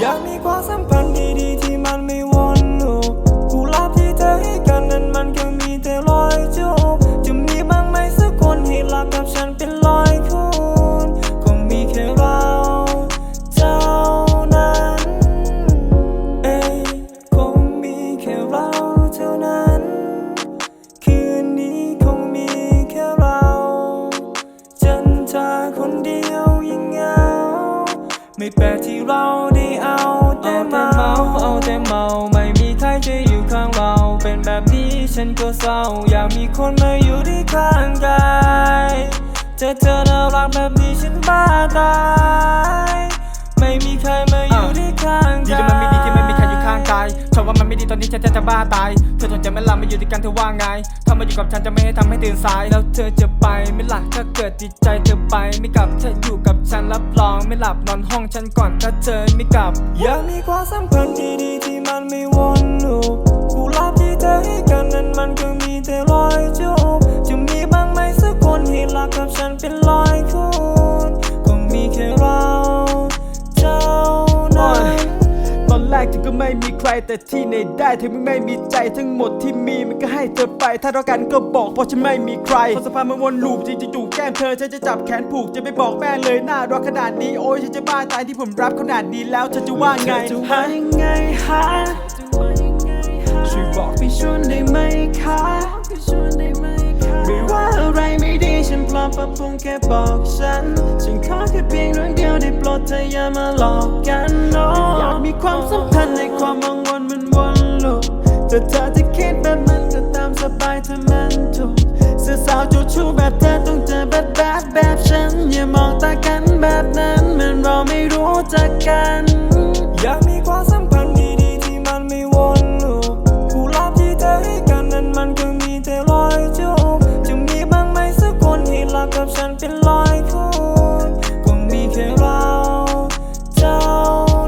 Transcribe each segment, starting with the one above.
อยากมีความสัมพันธ์ดีๆที่มันไม่วนลูปกูรับที่เธอให้กันนั้นมันก็มีแต่รอยจูบจะมีบ้างไหมสักคนให้รักกับฉันเป็นรอยคูณคงมีแค่เราเท่านั้นเอ้ยคงมีแค่เราเท่านั้น คืนนี้คงมีแค่เราจันทราคนเดียว ไม่แปลกที่เราได้เอาแต่เมาเอาแต่เมาไม่มีใครจะอยู่ข้างเรา เป็นแบบนี้ฉันก็เศร้า อยากมีคนมาอยู่ที่ข้างกายเจอเธอน่ารักแบบนี้ฉันบ้าตาย ไม่มีใครมา ว่ามันไม่ดีตอนนี้ฉันจะบ้าตาย เธอสนใจไหมล่ะมาอยู่ด้วยกันเธอว่าไง ถ้ามาอยู่กับฉันจะไม่ให้ทำให้ตื่นสาย แล้วเธอจะไปไม่หลับถ้าเกิดจิตใจเธอไปไม่กลับเธออยู่กับฉันรับรองไม่หลับนอนห้องฉันก่อนถ้าเธอไม่กลับอยากมีความสัมพันธ์ดีๆที่มันไม่วนากเธอก็ไม่มีใครแต่ที่ไหนได้เธอไม่ไม่มีใจทั้งหมดที่มีมันก็ให้เธอไป ถ้าต้องการก็บอกเพราะฉันไม่มีใครเพราะสภาพมันวนลูปจริงๆจู่แก้มเธอฉันจะจับแขนผูกจะไปบอกแม่เลยหน้ารักขนาดนี้โอ้ยฉันจะบ้าตายที่ผมรับขนาดนี้แล้วเธอจะว่าไงจะว่ายังไงฮะ อมปรับปรุงแค่บอกฉัน ฉันขอแค่เพียงเรื่องเดียวได้โปรดเธออย่ามาหลอกกันเนาะอยากมีความสัมพันธ์ในความวังวนมันวนลูปแต่เธอจะคิดแบบนั้นก็ตามสบายเธอมันถูกเสือสาวจูชูแบบเธอต้องเจอแบบแบบแบบฉัน อย่ามองตากันแบบนั้นเหมือนเราไม่รู้จักกัน อยากมีความสัม กับฉันเป็นรอยคูณคงมีแค่เราเท่า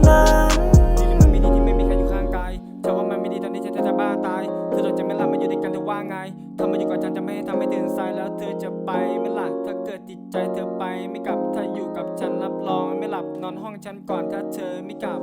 นั้นที่มันไม่ดีที่ไม่มีใครอยู่ข้างกายเธอว่ามันไม่ดีตอนนี้ฉันจะจะบ้าตาย เธอสนใจไหล่ะมาอยู่ด้วยกันเธอว่าไงถ้ามาอยู่กับฉันจะไม่ให้ทำให้ตื่นสายแล้วเธอจะไปไหม่ล่ะถ้าเกิดจิตใจเธอไปไม่กลับถ้าอยู่กับฉันรับรองไม่หลับนอนห้องฉันก่อนถ้าเธอไม่กลับ